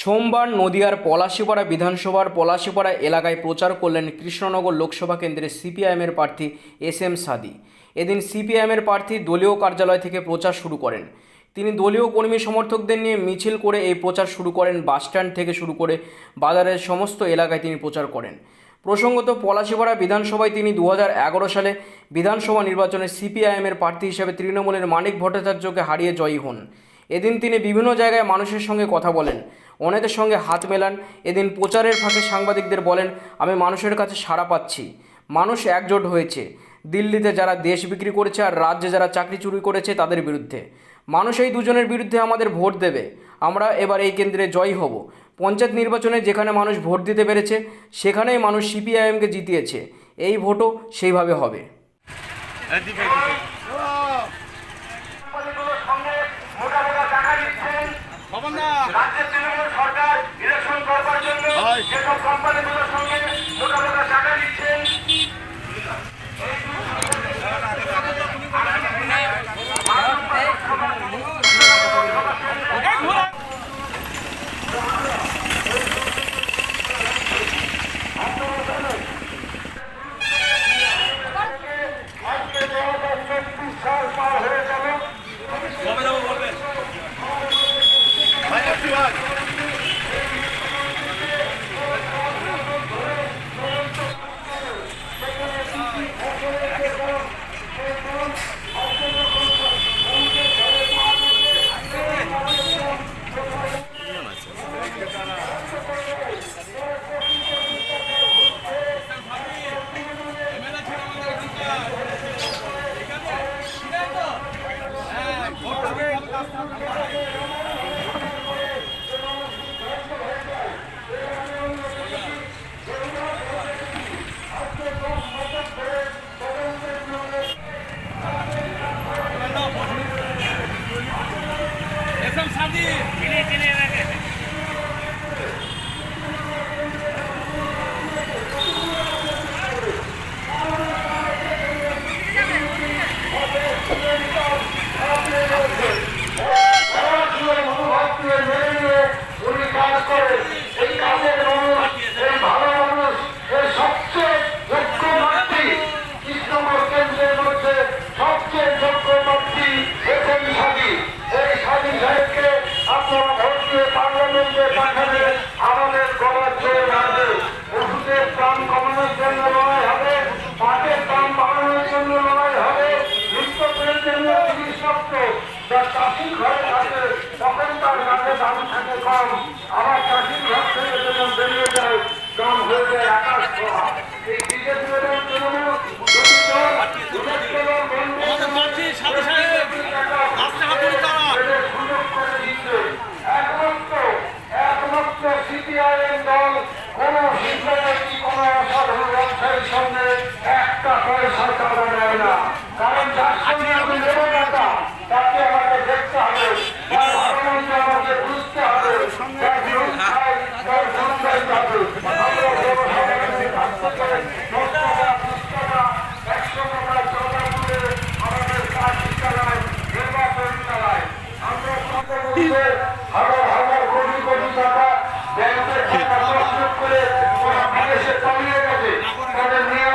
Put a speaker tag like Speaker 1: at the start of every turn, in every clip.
Speaker 1: সোমবার নদিয়ার পলাশিপাড়া বিধানসভার পলাশিপাড়া এলাকায় প্রচার করলেন কৃষ্ণনগর লোকসভা কেন্দ্রের সিপিআইএমের প্রার্থী এস এম সাদি। এদিন সিপিআইএমের প্রার্থী দলীয় কার্যালয় থেকে প্রচার শুরু করেন। তিনি দলীয় কর্মী সমর্থকদের নিয়ে মিছিল করে এই প্রচার শুরু করেন বাসস্ট্যান্ড থেকে শুরু করে বাজারের সমস্ত এলাকায় তিনি প্রচার করেন। প্রসঙ্গত পলাশিপাড়া বিধানসভায় তিনি দু হাজার এগারো সালে বিধানসভা নির্বাচনে সিপিআইএমের প্রার্থী হিসেবে তৃণমূলের মানিক ভট্টাচার্যকে হারিয়ে জয়ী হন। এদিন তিনি বিভিন্ন জায়গায় মানুষের সঙ্গে কথা বলেন। অনেকের সঙ্গে হাত মেলান। এদিন প্রচারের ফাঁকে সাংবাদিকদের বলেন, আমি মানুষের কাছে সাড়া পাচ্ছি। মানুষ একজোট হয়েছে। দিল্লিতে যারা দেশ বিক্রি করেছে আর রাজ্যে যারা চাকরি চুরি করেছে তাদের বিরুদ্ধে। মানুষ এই দুজনের বিরুদ্ধে আমাদের ভোট দেবে। আমরা এবার এই কেন্দ্রে জয়ী হব। পঞ্চায়েত নির্বাচনে যেখানে মানুষ ভোট দিতে পেরেছে, সেখানেই মানুষ সিপিআইএমকে জিতিয়েছে। এই ভোটও সেইভাবে হবে।
Speaker 2: কোম্পানিগুলোর সঙ্গে মোটা মোটা টাকা দিচ্ছেন। আজকে দু জিনিসপত্র যা চাষির ঘরে থাকে তখন তার কাছে দাম থাকে কম আবার একটা পয়সা টাকা নেয় না কারণ যার সঙ্গে আমি নেব টাকা তাকে আমাকে দেখতে হবে তার ভালো মন্দ আমাকে বুঝতে হবে তার নিয়ম খাই তার গুণ গাইতে হবে আমরা জনসাধারণের কাছ থেকে দশ টাকা বিশ টাকা একশো টাকা জমা করে আমাদের কাজ চালায় নির্বাচন চালায় আমরা প্রত্যেকে হাজার হাজার কোটি কোটি টাকা ব্যাংকের টাকা প্রস্তুত করে ওরা বিদেশে পালিয়ে গেছে তাদের নিয়ে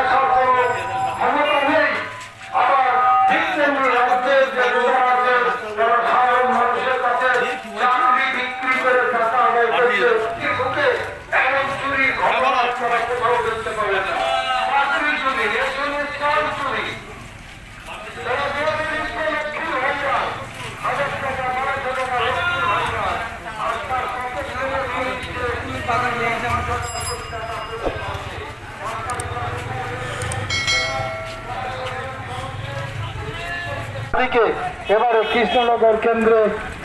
Speaker 2: এবারে কৃষ্ণনগর কেন্দ্রে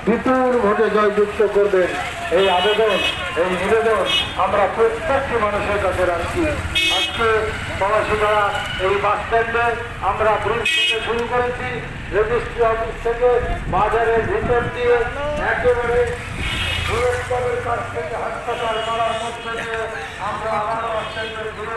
Speaker 2: বিপুল ভোটে জয়যুক্ত করবেন। এই আবেদন, এই নিবেদন আমরা প্রত্যেকটি মানুষের কাছে রাখছি। আজকে পড়াশোনা এই বাস স্ট্যান্ডে আমরা ব্রিজ থেকে শুরু করেছি। রেজিস্ট্রি অফিস থেকে বাজারের ভিতর দিয়ে একেবারে থেকে হাসপাতাল আমরা আবার বাস স্ট্যান্ডে ঘুরে